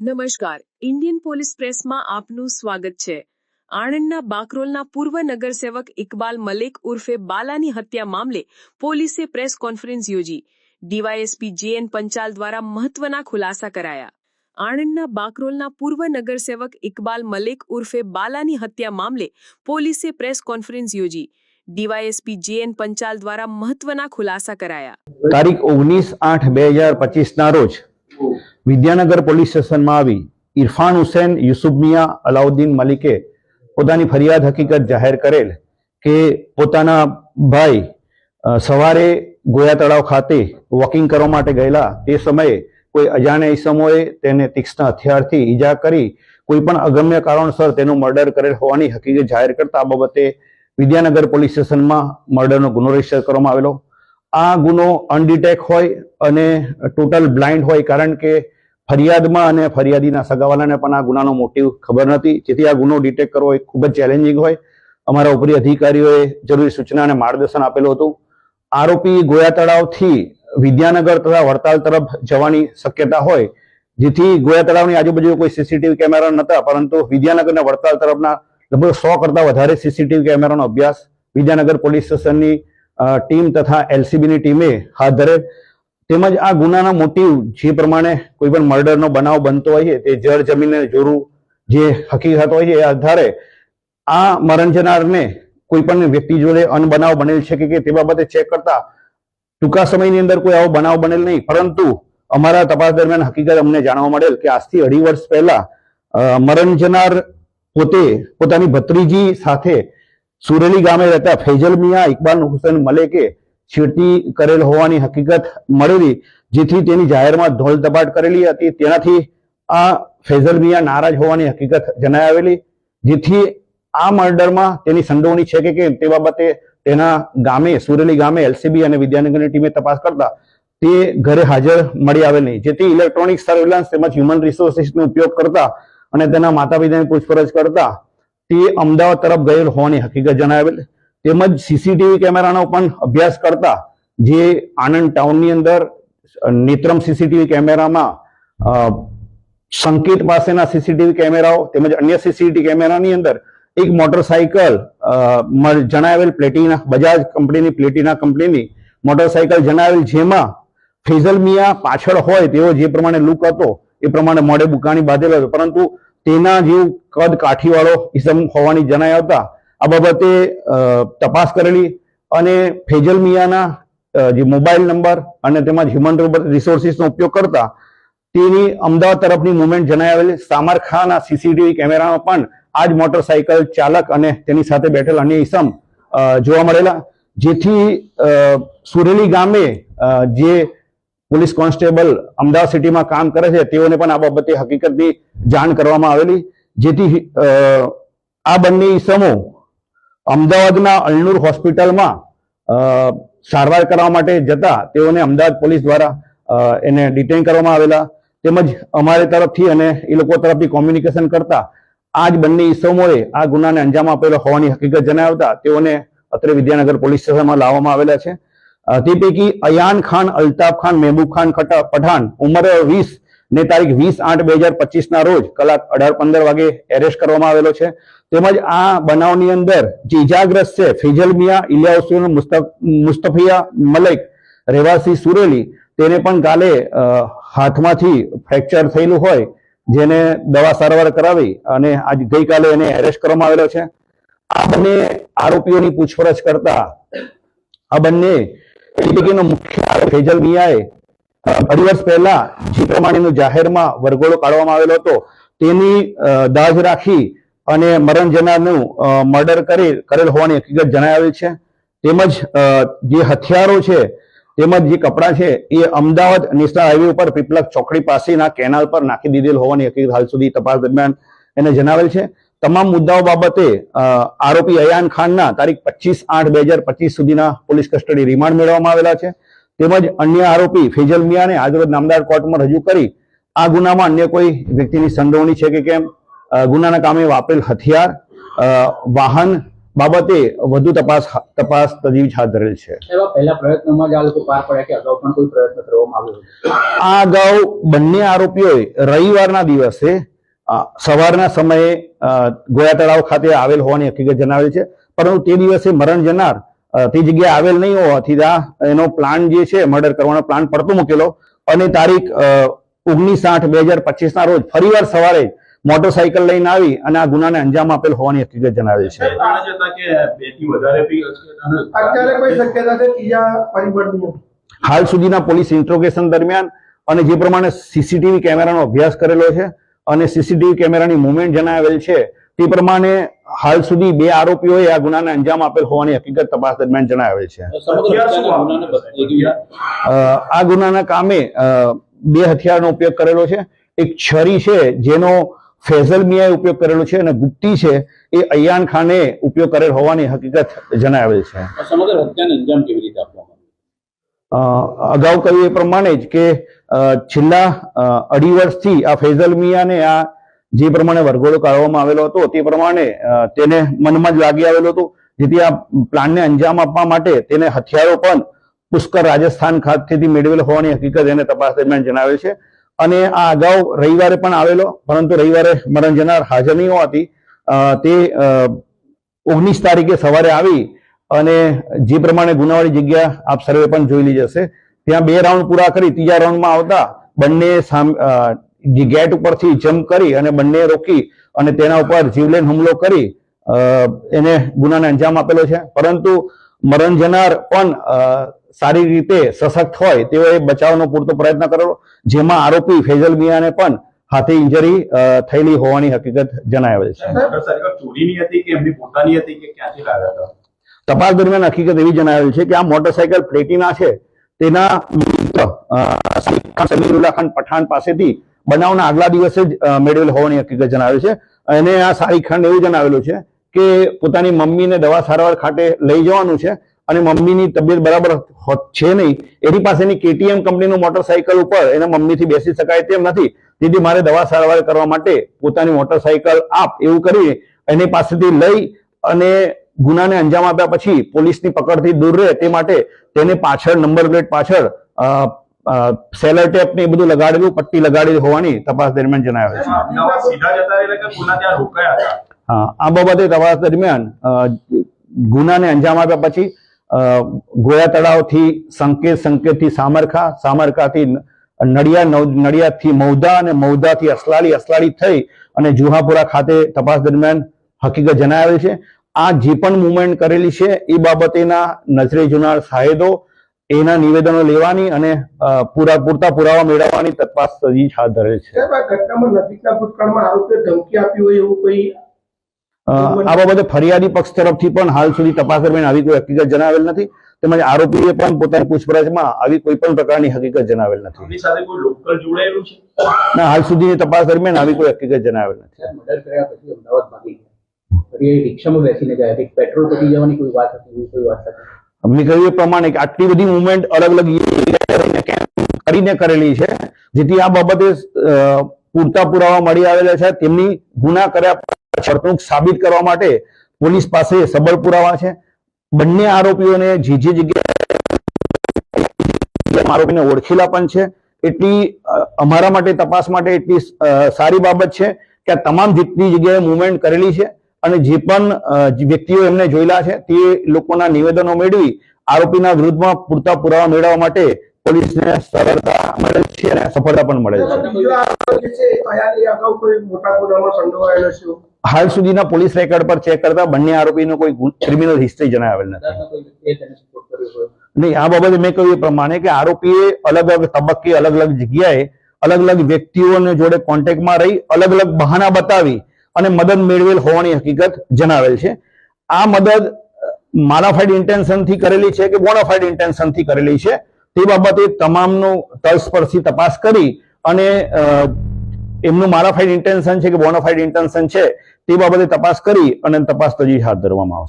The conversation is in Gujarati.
નમસ્કાર. ઇન્ડિયન પોલીસ પ્રેસમાં આપનું સ્વાગત છે. આણંદના બાકરોલના પૂર્વ નગરસેવક ઇકબાલ મલેક ઉર્ફે બાલાની હત્યા મામલે પોલીસે પ્રેસ કોન્ફરન્સ યોજી. ડીવાયએસપી જેએન પંચાલ દ્વારા મહત્વના ખુલાસા કરાયા. આણંદના બાકરોલના પૂર્વ નગરસેવક ઇકબાલ મલેક ઉર્ફે બાલાની હત્યા મામલે પોલીસે પ્રેસ કોન્ફરન્સ યોજી. ડીવાયએસપી જેએન પંચાલ દ્વારા મહત્વના ખુલાસા કરાયા. તારીખ ઓગણીસ આઠ બે હજાર પચીસના રોજ વિદ્યાનગર પોલીસ સ્ટેશનમાં આવી ઇરફાન હુસેન, યુસુફ મિયા, અલાઉદ્દીન મલિકે પોતાની ફરિયાદ હકીકત જાહેર કરેલ કે પોતાના ભાઈ સવારે ગોયા તળાવ ખાતે વોકિંગ કરવા માટે ગયેલા. તે સમયે કોઈ અજાણ્યા ઈસમોએ તેને તીક્ષ્ણ હથિયારથી ઈજા કરી કોઈ પણ અગમ્ય કારણસર તેનું મર્ડર કરેલ હોવાની હકીકત જાહેર કરતા આ બાબતે વિદ્યાનગર પોલીસ સ્ટેશનમાં મર્ડરનો ગુનો રજિસ્ટર કરવામાં આવેલો. આ ગુનો અનડિટેક હોય અને ટોટલ બ્લાઇન્ડ હોય કારણ કે ફરિયાદમાં અને ફરિયાદીના સગાવાલાને પણ આ ગુનાનો મોટિવ ખબર નથી. જેથી આ ગુનો ડિટેક કરવો એ ખૂબ જ ચેલેન્જિંગ હોય. અમારા ઉપરી અધિકારીઓએ જરૂરી સૂચના અને માર્ગદર્શન આપેલું હતું. આરોપી ગોયા તળાવથી વિદ્યાનગર તથા વડતાલ તરફ જવાની શક્યતા હોય. જેથી ગોયા તળાવની આજુબાજુ કોઈ સીસીટીવી કેમેરા નહોતા, પરંતુ વિદ્યાનગરના વડતાલ તરફના લગભગ સો કરતા વધારે સીસીટીવી કેમેરાનો અભ્યાસ વિદ્યાનગર પોલીસ સ્ટેશનની ટીમ તથા એલસીબીની ટીમે હાથ ધરેલ તેમજ આ ગુનાના મોટિવ જે પ્રમાણે કોઈ પણ મર્ડરનો બનાવ બનતો હોય તે જળ જમીનને જોરું જે હકીકત હોય છે, એ આધારે આ મરણ જનારને કોઈ પણ વ્યક્તિ જોડે અનબનાવ બનેલ છે કે તે બાબતે ચેક કરતા ટૂંકા સમયની અંદર કોઈ આવો બનાવ બનેલ નહીં. પરંતુ અમારા તપાસ દરમિયાન હકીકત અમને જાણવા મળેલ કે આજથી અઢી વર્ષ પહેલા મરણ જનાર પોતે પોતાની ભત્રીજી સાથે સુરેલી ગામે રહેતા ફૈજલ મિયા ઇકબાલ હુસેન મલેકે છેડતી કરેલ હોવાની હકીકત મળેલી, જેથી તેની જાહેરમાં ધોલ ધપાટ કરેલી હતી. તેનાથી આ ફૈઝલ મિયા નારાજ હોવાની હકીકત જણાઈ આવેલી, જેથી આ મર્ડરમાં તેની સંડોવણી છે કે કેમ તે બાબતે તેના ગામે, સુરેલી ગામે એલસીબી અને વિદ્યાનગરની ટીમે તપાસ કરતા તે ઘરે હાજર મળી આવેલ નહીં. જેથી ઇલેક્ટ્રોનિક સર્વેલન્સ તેમજ હ્યુમન રિસોર્સિસનો ઉપયોગ કરતા અને તેના માતા પિતાની પૂછપરછ કરતા તે અમદાવાદ તરફ ગયેલ હોવાની હકીકત જણાવેલ. તેમજ સીસીટીવી કેમેરાનો પણ અભ્યાસ કરતા જે આણંદ ટાઉનની અંદર નેત્રમ સીસીટીવી કેમેરામાં સંકેત પાસેના સીસીટીવી કેમેરાઓ તેમજ અન્ય સીસીટીવી કેમેરાની અંદર એક મોટરસાયકલ જણાવેલ પ્લેટિના, બજાજ કંપનીની પ્લેટિના કંપનીની મોટરસાયકલ જણાવેલ જેમાં ફેઝલ મિયા પાછળ હોય તેવો જે પ્રમાણે લુક હતો એ પ્રમાણે મોડે બુકાણી બાંધેલો હતો. પરંતુ તેના જેવું કદ કાઠીવાળો ઇસમ હોવાની જણાઈ આવતા આ બાબતે તપાસ કરેલી અને ફેજલ મિયાના જે મોબાઈલ નંબર અને તેમજ હ્યુમન રિસોર્સિસનો ઉપયોગ કરતા તેની અમદાવાદ તરફની મુવમેન્ટ જણાઈ આવેલી. સામરખાના સીસીટીવી કેમેરામાં પણ આ જ મોટરસાયકલ ચાલક અને તેની સાથે બેઠેલ અન્ય ઇસમ જોવા મળેલા. જેથી સુરેલી ગામે જે પોલીસ કોન્સ્ટેબલ અમદાવાદ સિટીમાં કામ કરે છે, તેઓને પણ આ બાબતે હકીકતની જાણ કરવામાં આવેલી. જેથી આ બંને ઈસમો અમદાવાદના અલનુર હોસ્પિટલમાં સારવાર કરવા માટે જતા તેઓને અમદાવાદ પોલીસ દ્વારા એને ડિટેન કરવામાં આવેલા. તેમજ અમારે તરફથી અને એ લોકો તરફથી કોમ્યુનિકેશન કરતા આ જ બંને ઈસમોએ આ ગુનાને અંજામ આપેલો હોવાની હકીકત જણાવતા તેઓને અત્રે વિદ્યાનગર પોલીસ સ્ટેશનમાં લાવવામાં આવેલા છે. તે પૈકી અયાન ખાન, અલ્તાફ ખાન, મહેબૂબ ખાન પઠાણ ઉંમરે વીસ ને તારીખ વીસ આઠ બે હજાર પચીસ ના રોજ કલાક અઢાર પંદર વાગે એરેસ્ટ કરવામાં આવેલો છે. તેમજ આ બનાવની અંદર જે ઇજાગ્રસ્ત છે ફેજલ મિયા ઇલિયા મુસ્તફ- મુસ્તફિયા મલિક, રહેવાસી સુરેલી, તેને પણ કાલે હાથમાંથી ફ્રેક્ચર થયેલું હોય, જેને દવા સારવાર કરાવી અને આજ ગઈકાલે એને એરેસ્ટ કરવામાં આવેલો છે. આ બંને આરોપીઓની પૂછપરછ કરતા આ બંને એ મુખ્ય ફેજલ મિયાએ અઢી વર્ષ પહેલા જે પ્રમાણેનો જાહેરમાં વરઘોડો કાઢવામાં આવેલો હતો, તેની દાજ રાખી અને મરણ જનારનું મર્ડર કરી, કરેલ હોવાની હકીકત જણાવેલ છે. તેમજ જે હથિયારો છે, તેમજ જે કપડાં છે, એ અમદાવાદ નેશનલ હાઈવે ઉપર પીપલક ચોકડી પાસેના કેનાલ પર નાખી દીધેલ હોવાની હકીકત હાલ સુધી તપાસ દરમિયાન એને જણાવેલ છે. તમામ મુદ્દાઓ બાબતે આરોપી અયાન ખાનના તારીખ પચીસ આઠ બે હજાર પચીસ સુધીના પોલીસ કસ્ટડી રિમાન્ડ મેળવવામાં આવેલા છે. તેમજ અન્ય આરોપી ફેજલ મિયાને આજરોજ નામદાર કોર્ટમાં રજૂ કરી આ ગુનામાં અન્ય કોઈ વ્યક્તિની સંડોવણી છે કે કેમ? ગુનાના કામે વાપરેલ હથિયાર વાહન બાબતે વધુ તપાસ તપાસ તજવીજ હાથ ધરેલ છે. એવા પહેલા પ્રયત્નોમાં જ આ લોકો પાર પડ્યા કે અગાઉ પણ કોઈ પ્રયત્ન કરવામાં આવ્યો આ અગાઉ બંને આરોપીઓએ રવિવારના દિવસે સવારના સમયે ગોયા તળાવ ખાતે આવેલ હોવાની હકીકત જણાવેલ છે. પરંતુ તે દિવસે મરણ જનાર તે જગ્યાએ આવેલ નહીં હોવાથી આ એનો પ્લાન જે છે મર્ડર કરવાનો પ્લાન પડતો મૂકેલો. અને તારીખ ઓગણીસ આઠ બે હજાર પચીસ ના રોજ ફરીવાર સવારે મોટરસાયકલ લઈને આવી અને આ ગુનાને અંજામ આપેલ હોવાની હકીકત જણાવે છે. હાલ સુધીના પોલીસ ઇન્ટ્રોગેશન દરમિયાન અને જે પ્રમાણે સીસીટીવી કેમેરાનો અભ્યાસ કરેલો છે અને સીસીટીવી કેમેરાની મુવમેન્ટ જણાવેલ છે. તે પ્રમાણે હાલ સુધી બે આરોપીઓએ આ ગુનાને અંજામ આપેલ હોવાની હકીકત તપાસ દરમિયાન જણાવેલ છે. આ ગુનાના કામે અ, બે હથિયારનો ઉપયોગ કરેલો છે. એક છરી છે જેનો ફેઝલ મિયાએ ઉપયોગ કરેલો છે અને ગુપ્તી છે એ અયાન ખાને ઉપયોગ કરેલ હોવાની હકીકત જણાવેલ છે. સમગ્ર હત્યાને અંજામ કેવી રીતે આપવામાં અગાઉ કહ્યું એ પ્રમાણે જ કે છેલ્લા અઢી વર્ષથી આ ફૈઝલ મિયાને આ જે પ્રમાણે વરઘોડો કાઢવામાં આવેલો હતો, તે પ્રમાણે તેને મનમાં જ લાગી આવેલો હતો. જેથી આ પ્લાનને અંજામ આપવા માટે તેને હથિયારો પણ પુષ્કર રાજસ્થાન ખાતેથી મેળવેલ હોવાની હકીકત એને તપાસ દરમિયાન જણાવેલ છે. અને આ અગાઉ રવિવારે પણ આવેલો, પરંતુ રવિવારે મરણ જનાર હાજર નહીં હોવાથી તે ઓગણીસ તારીખે સવારે આવી અને જે પ્રમાણે ગુનાવાળી જગ્યા આપ સર્વે પણ જોઈ લીધી હશે. ત્યાં બે રાઉન્ડ પૂરા કરી ત્રીજા રાઉન્ડમાં આવતા બંને ગેટ ઉપરથી જમ્પ કરી અને બંને રોકી અને તેના ઉપર જીવલેન હુમલો કરી એને ગુનાને અંજામ આપેલો છે. પરંતુ મરણ જનાર પણ સારી રીતે સશક્ત હોય તેઓએ બચાવનો પૂરતો પ્રયત્ન કરેલો જેમાં આરોપી ફૈઝલ મિયાને પણ હાથે ઇન્જરી થયેલી હોવાની હકીકત જણાવેલ છે. તપાસ દરમિયાન હકીકત એવી જણાવેલ છે કે આ મોટરસાયકલ પ્લેટિના છે તેના મિત્ર સમીરુલ્લા ખાન- પઠાણ પાસેથી બનાવના આગલા દિવસે જ મેળવેલ હોવાની હકીકત જણાવે છે. અને આ સારી ખાન એવું જણાવેલું છે કે પોતાની મમ્મીને દવા સારવાર ખાતે લઈ જવાનું છે અને મમ્મીની તબિયત બરાબર છે નહીં, એની પાસેની કેટીએમ કંપનીનું મોટરસાયકલ ઉપર એના મમ્મીથી બેસી શકાય તેમ નથી. તેથી મારે દવા સારવાર કરવા માટે પોતાની મોટરસાયકલ આપ એવું કરી એની પાસેથી લઈ અને ગુનાને અંજામ આપ્યા પછી પોલીસની પકડથી દૂર રહે તે માટે તેને પાછળ નંબર પ્લેટ પાછળ સેલર ટેપ ને એ બધું લગાડેલું પટ્ટી લગાડેલી હોવાની તપાસ દરમિયાન જણાવ્યું છે. આ બાબતે તપાસ દરમિયાન ગુનાને અંજામ આપ્યા પછી ગોયા તળાવથી સંકેત સંકેતથી સામરખા સામરખાથી નડિયા નડિયાદથી મૌદા અને મૌદાથી અસલાળી અસલાળી થઈ અને જુહાપુરા ખાતે તપાસ દરમિયાન હકીકત જણાવેલ છે. આ જે પણ મુવમેન્ટ કરેલી છે એ બાબતેના નજરે જોનાર સાહેદો એના નિવેદનો લેવાની અને પૂરા પૂરતા પુરાવા મેળવવાની તપાસ તજવીજ હાથ ધરે છે. આ ઘટનામાં નજીકના ભૂતકાળમાં આરોપીએ ધમકી આપી હોય એવું કોઈ અ, આ બાબતે ફરિયાદી પક્ષ તરફથી પણ હાલ સુધી તપાસ દરમિયાન આવી કોઈ હકીકત જણાવેલ નથી. તેમજ આરોપીએ પણ પોતાની પૂછપરછમાં આવી કોઈ પણ પ્રકારની હકીકત જણાવેલ નથી. એમની સાથે કોઈ લોકલ જોડાયેલું છે? ના હાલ સુધીની તપાસ દરમિયાન આવી કોઈ હકીકત જણાવેલ નથી. રિક્ષામાં બેસીને ગયા કે પેટ્રોલ પતી જવાની કોઈ વાત હતી કોઈ વાત હતી? અમને કહ્યું એ પ્રમાણે આટલી બધી મુવમેન્ટ અલગ અલગ કરીને કરેલી છે? જેથી આ બાબતે પૂરતા પુરાવા મળી આવેલા છે. તેમની ગુના કર્યા છડતણુક સાબિત કરવા માટે પોલીસ પાસે સબળ પુરાવા છે. બંને આરોપીઓને જે જે જગ્યાએ આરોપીને ઓળખેલા પણ છે. એટલી અમારા માટે તપાસ માટે એટલી સારી બાબત છે કે આ તમામ જેટલી જગ્યાએ મુવમેન્ટ કરેલી છે અને જે પણ વ્યક્તિઓ એમને જોયેલા છે તે લોકોના નિવેદનો મેળવી આરોપીના વિરુદ્ધમાં પૂરતા પુરાવા મેળવવા માટે પોલીસને સરળતા મળે છે અને સફળતા પણ મળે છે. હાલ સુધીના પોલીસ રેકોર્ડ પર ચેક કરતા બંને આરોપીનો કોઈ ક્રિમિનલ હિસ્ટ્રી જણાવેલ નથી. નહીં આ બાબતે મેં કહ્યું એ પ્રમાણે કે આરોપીએ અલગ અલગ તબક્કે અલગ અલગ જગ્યાએ અલગ અલગ વ્યક્તિઓને જોડે કોન્ટેક્ટમાં રહી અલગ અલગ બહાના બતાવી અને મદદ મેળવેલ હોવાની હકીકત જણાવેલ છે. આ મદદ માલાફાઈડ ઇન્ટેન્શનથી કરેલી છે કે બોનાફાઈડ ઇન્ટેન્શનથી કરેલી છે? તે બાબતે તમામનું તલસ્પર્શી તપાસ કરી અને એમનું માલાફાઈડ ઇન્ટેન્શન છે કે બોનાફાઈડ ઇન્ટેન્શન છે તે બાબતે તપાસ કરી અને તપાસ તજી હાથ ધરવામાં આવશે.